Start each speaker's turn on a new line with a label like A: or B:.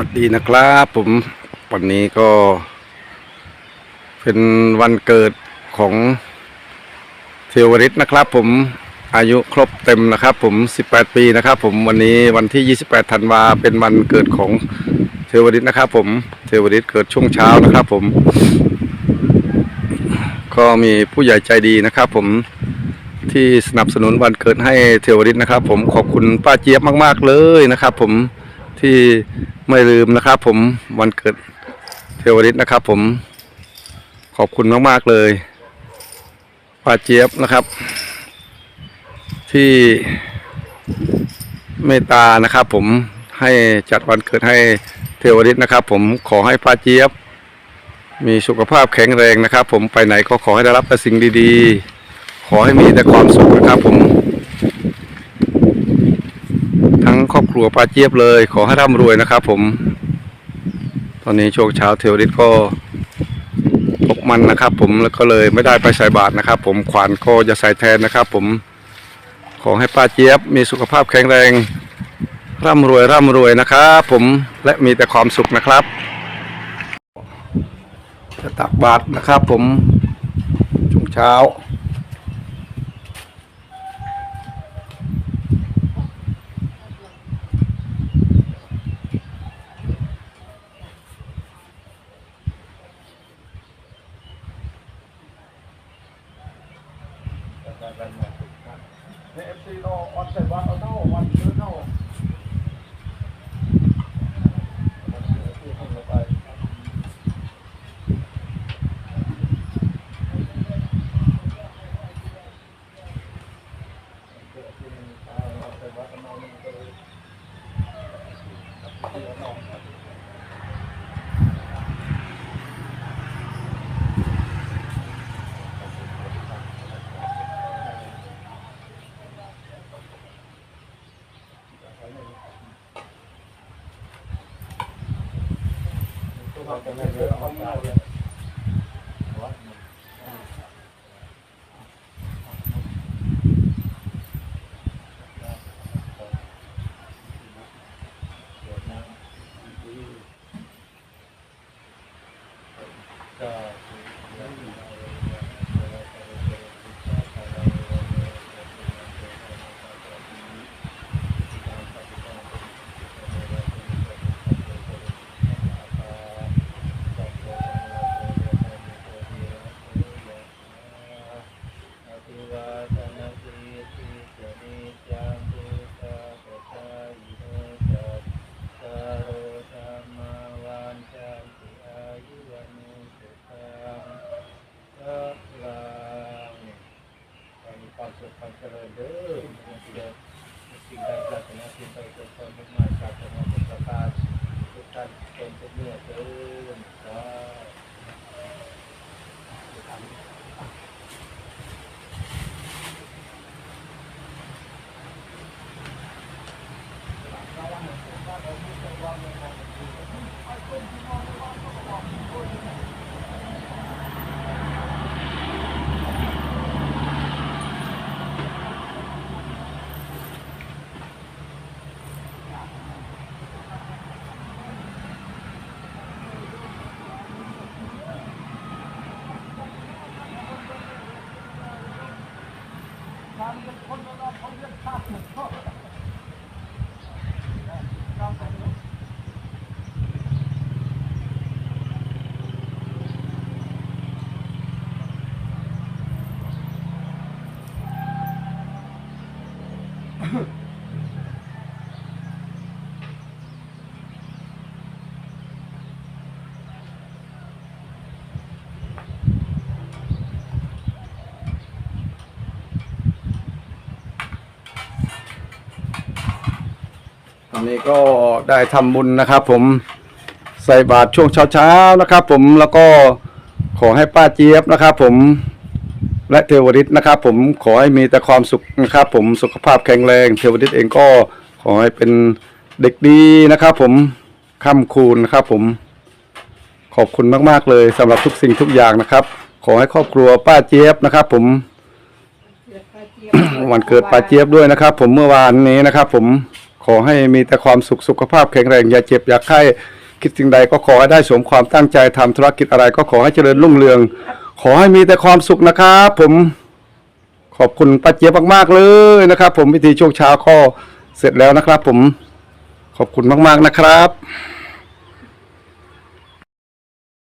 A: วัสดีนะครับผมวันนี้ก็ เป็นวันเกิดของเทวริตนะครับ ผมอายุครบเต็มนะครับ ผม 18 ปีนะครับ ผมวันนี้วันที่ 28 ธันวาเป็นวันเกิดของเทวริตนะครับ ผมเทวริตเกิดช่วงเช้านะครับ ผม ก็มีผู้ใหญ่ใจดีนะครับ ผมที่สนับสนุนวันเกิดให้เทวริตนะครับ ผมขอบคุณป้าเจี๊ยบมาก ๆ เลยนะครับ ผมที่ ไม่ลืมนะครับ ผมวันเกิดเทวริตนะครับ ผมขอบคุณมากๆเลยป้าเจี๊ยบนะครับ ที่เมตตานะครับ ผมให้จัดวันเกิดให้เทวริตนะครับ ผมขอให้ป้าเจี๊ยบ มีสุขภาพแข็งแรงนะครับ ผมไปไหนก็ขอให้ได้รับแต่สิ่งดี ๆ ขอให้มีแต่ความสุขนะครับ ผม อบครัวป้าเจี๊ยบเลย ขอให้ร่ำรวยนะครับ ผม ตอนนี้ช่วงเช้าเทวริตก็ตกมันนะครับ ผมแล้วก็เลยไม่ได้ไปใส่บาตรนะครับ ผมขวานก็จะใส่แทนนะครับ ผมขอให้ป้าเจี๊ยบมีสุขภาพแข็งแรง ร่ำรวยร่ำรวยนะครับผมและมีแต่ความสุขนะครับ จะตักบาตรนะครับ ผมช่วงเช้า
B: ความ a határja. เจริญเด้อเด้อสิ่งใดปรารถนาสิ่งใดกิดความมุ่งมั่นปรารถนาประการทุกท่านเป็นเมื่อเดินสา
A: ต นี้ก็ได้ทำบุญนะครับ ผมใส่บาตรช่วงเช้าๆนะครับ ผมแล้วก็ขอให้ป้าเจี๊ยบนะครับ ผมและเทวริตนะครับ ผมขอให้มีแต่ความสุขนะครับ ผมสุขภาพแข็งแรง เทวริตเองก็ขอให้เป็นเด็กดีนะครับ ผมค่ำคูณนะครับผมขอบคุณมากๆเลยสำหรับทุกสิ่งทุกอย่างนะครับ ขอให้ครอบครัวป้าเจี๊ยบนะครับ ผมวันเกิดป้าเจี๊ยบด้วยนะครับ ผมเมื่อวานนี้นะครับ ผม ขอให้มีแต่ความสุขสุขภาพแข็งแรงอย่าเจ็บอย่าไข้คิดสิ่งใดก็ขอให้ได้สมความตั้งใจทำธุรกิจอะไร ก็ขอให้เจริญรุ่งเรือง ขอให้มีแต่ความสุขนะครับผมขอบคุณป้าเจี๊ยบมากๆเลยนะครับ ผมพิธีช่วงเช้าก็เสร็จแล้วนะครับ ผมขอบคุณมากๆนะครับ